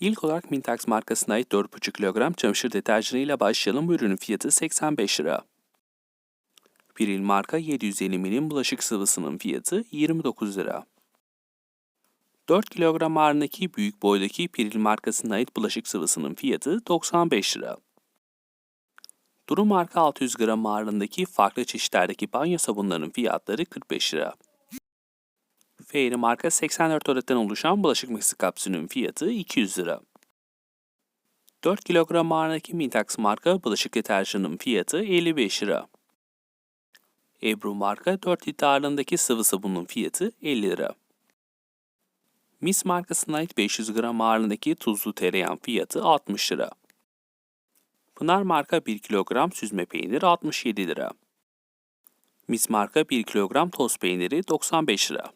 İlk olarak Mintax markasına ait 4,5 kilogram çamaşır deterjanıyla başlayalım. Bu ürünün fiyatı 85 lira. Piril marka 750 milim bulaşık sıvısının fiyatı 29 lira. 4 kilogram ağırlığındaki büyük boydaki Piril markasına ait bulaşık sıvısının fiyatı 95 lira. Duru marka 600 gram ağırlığındaki farklı çeşitlerdeki banyo sabunlarının fiyatları 45 lira. Fairy marka 84 adetten oluşan bulaşık mixi kapsülünün fiyatı 200 lira. 4 kilogram ağırlığındaki Mintax marka bulaşık deterjanının fiyatı 55 lira. Ebru marka 4 litre ağırlığındaki sıvı sabunun fiyatı 50 lira. Miss markasına ait 500 gram ağırlığındaki tuzlu tereyağın fiyatı 60 lira. Pınar marka 1 kilogram süzme peynir 67 lira. Miss marka 1 kilogram toz peyniri 95 lira.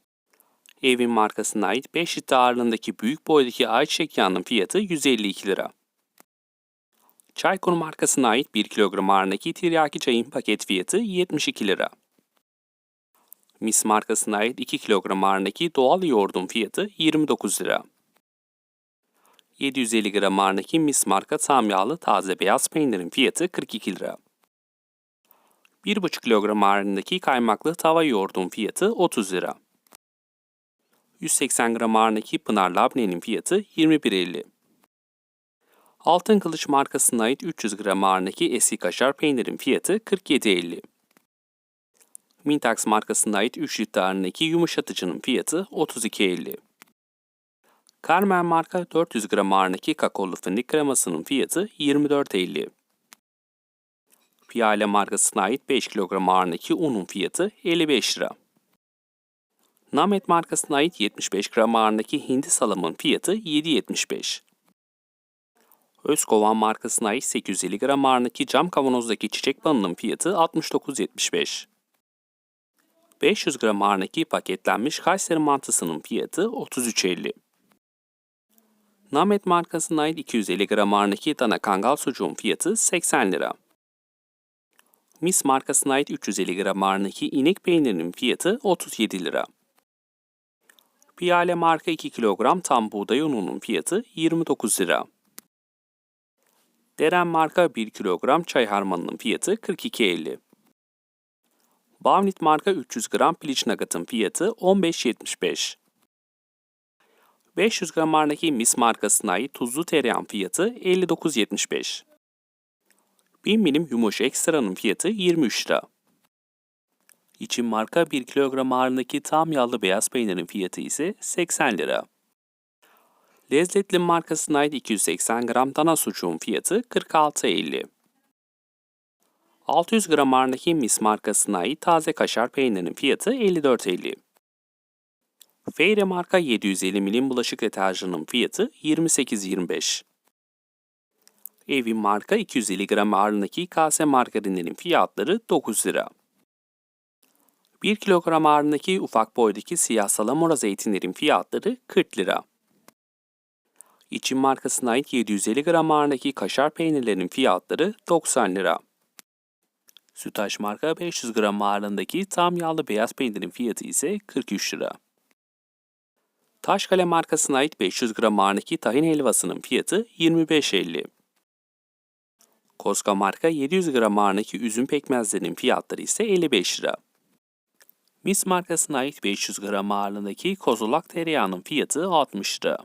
Evin markasına ait 5 litre ağırlığındaki büyük boydaki ayçiçek yağının fiyatı 152 lira. Çaykur markasına ait 1 kilogram ağırlığındaki tiryaki çayın paket fiyatı 72 lira. Miss markasına ait 2 kilogram ağırlığındaki doğal yoğurdun fiyatı 29 lira. 750 gram ağırlığındaki Miss marka tam yağlı taze beyaz peynirin fiyatı 42 lira. 1,5 kilogram ağırlığındaki kaymaklı tava yoğurdun fiyatı 30 lira. 180 gram ağırlığındaki Pınar Labne'nin fiyatı 21.50. Altın Kılıç markasına ait 300 gram ağırlığındaki eski kaşar peynirin fiyatı 47.50. Mintax markasına ait 3 litre ağırlığındaki yumuşatıcının fiyatı 32.50. Carmen marka 400 gram ağırlığındaki kakaolu fındık kremasının fiyatı 24.50. Piyale markasına ait 5 kilogram ağırlığındaki unun fiyatı 55 lira. Namet markasına ait 75 gram ağırlığındaki hindi salamın fiyatı 7.75. Özkovan markasına ait 850 gram ağırlığındaki cam kavanozdaki çiçek balının fiyatı 69.75. 500 gram ağırlığındaki paketlenmiş Kayseri mantısının fiyatı 33.50. Namet markasına ait 250 gram ağırlığındaki dana kangal sucuğun fiyatı 80 lira. Mis markasına ait 350 gram ağırlığındaki inek peynirinin fiyatı 37 lira. Piyale marka 2 kilogram tam buğday ununun fiyatı 29 lira. Deren marka 1 kilogram çay harmanının fiyatı 42.50. Bavnit marka 300 gram piliç nugget'ın fiyatı 15.75. 500 gram ağırlığındaki Mis markasına ait tuzlu tereyağın fiyatı 59.75. 1000 milim yumuş ekstranın fiyatı 23 lira. İçin marka 1 kilogram ağırlığındaki tam yağlı beyaz peynirin fiyatı ise 80 lira. Lezzetli markasına ait 280 gram dana sucuğun fiyatı 46.50. 600 gram ağırlığındaki Mis markasına ait taze kaşar peynirinin fiyatı 54.50. Feyre marka 750 milim bulaşık deterjanının fiyatı 28.25. Evin marka 250 gram ağırlığındaki kase margarinlerin fiyatları 9 lira. 1 kilogram ağırlığındaki ufak boydaki siyah salamura zeytinlerin fiyatları 40 lira. İçin markasına ait 750 gram ağırlığındaki kaşar peynirlerin fiyatları 90 lira. Sütaş marka 500 gram ağırlığındaki tam yağlı beyaz peynirin fiyatı ise 43 lira. Taşkale markasına ait 500 gram ağırlığındaki tahin helvasının fiyatı 25.50. Koska marka 700 gram ağırlığındaki üzüm pekmezlerinin fiyatları ise 55 lira. Mis markasına ait 500 gram ağırlığındaki kozulak tereyağının fiyatı 60 lira.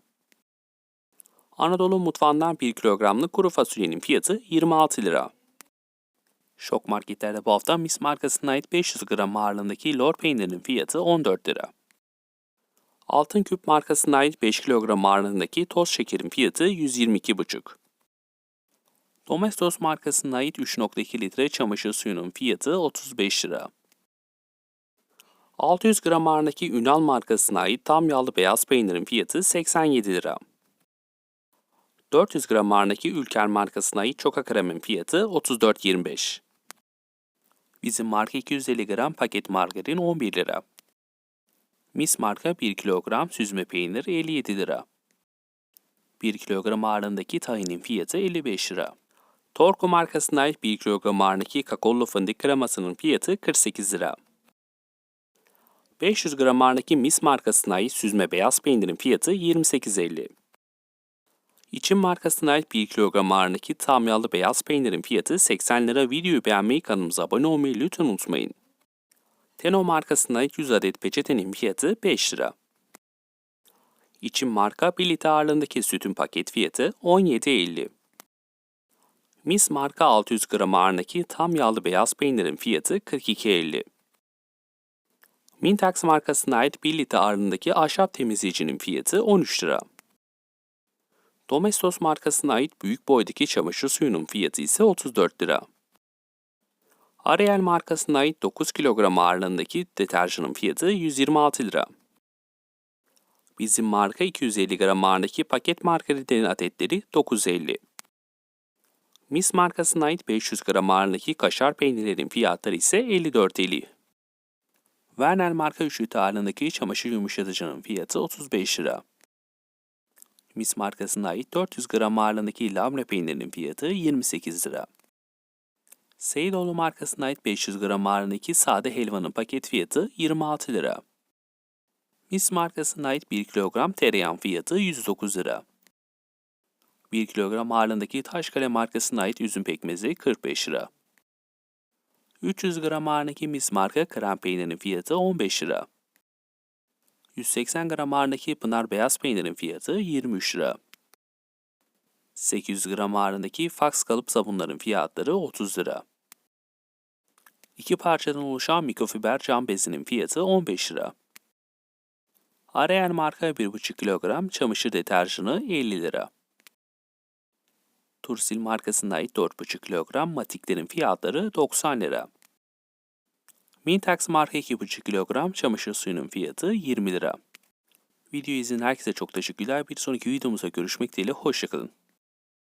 Anadolu mutfağından 1 kilogramlık kuru fasulyenin fiyatı 26 lira. Şok marketlerde bu hafta Mis markasına ait 500 gram ağırlığındaki lor peynirinin fiyatı 14 lira. Altın Küp markasına ait 5 kilogram ağırlığındaki toz şekerin fiyatı 122,5. Domestos markasına ait 3.2 litre çamaşır suyunun fiyatı 35 lira. 600 gram ağırlığındaki Ünal markasına ait tam yağlı beyaz peynirin fiyatı 87 lira. 400 gram ağırlığındaki Ülker markasına ait çoka kremin fiyatı 34.25. Bizim marka 250 gram paket margarin 11 lira. Mis marka 1 kilogram süzme peynir 57 lira. 1 kilogram ağırlığındaki tahinin fiyatı 55 lira. Torku markasına ait 1 kilogram ağırlığındaki kakaolu fındık kremasının fiyatı 48 lira. 500 gram ağırlığındaki Mis markasına ait süzme beyaz peynirin fiyatı 28.50. İçin markasına ait 1 kilogram ağırlığındaki tam yağlı beyaz peynirin fiyatı 80 lira. Videoyu beğenmeyi, kanalımıza abone olmayı lütfen unutmayın. Teno markasına ait 100 adet peçetenin fiyatı 5 lira. İçin marka 1 litre ağırlığındaki sütün paket fiyatı 17.50. Mis marka 600 gram ağırlığındaki tam yağlı beyaz peynirin fiyatı 42.50. Mintax markasına ait 1 litre ağırlığındaki ahşap temizleyicinin fiyatı 13 lira. Domestos markasına ait büyük boydaki çamaşır suyunun fiyatı ise 34 lira. Ariel markasına ait 9 kilogram ağırlığındaki deterjanın fiyatı 126 lira. Bizim marka 250 gram ağırlığındaki paket margaritenin adetleri 9.50. Mis markasına ait 500 gram ağırlığındaki kaşar peynirlerin fiyatları ise 54.50. Werner marka 3 litre ağırlığındaki çamaşır yumuşatıcının fiyatı 35 lira. Mis markasına ait 400 gram ağırlığındaki lamre peynirinin fiyatı 28 lira. Seydoğlu markasına ait 500 gram ağırlığındaki sade helvanın paket fiyatı 26 lira. Mis markasına ait 1 kilogram tereyağın fiyatı 109 lira. 1 kilogram ağırlığındaki Taşkale markasına ait üzüm pekmezi 45 lira. 300 gram ağırlığındaki Mis marka krem peynirinin fiyatı 15 lira. 180 gram ağırlığındaki Pınar beyaz peynirin fiyatı 23 lira. 800 gram ağırlığındaki Fax kalıp sabunların fiyatları 30 lira. İki parçadan oluşan mikrofiber cam bezinin fiyatı 15 lira. Ariel marka 1,5 kilogram çamaşır deterjanı 50 lira. Tursil markasına ait 4,5 kilogram matiklerin fiyatları 90 lira. Mintax marka 2,5 kilogram çamaşır suyunun fiyatı 20 lira. Video izleyen herkese çok teşekkürler. Bir sonraki videomuzda görüşmek dileğiyle. Hoşçakalın.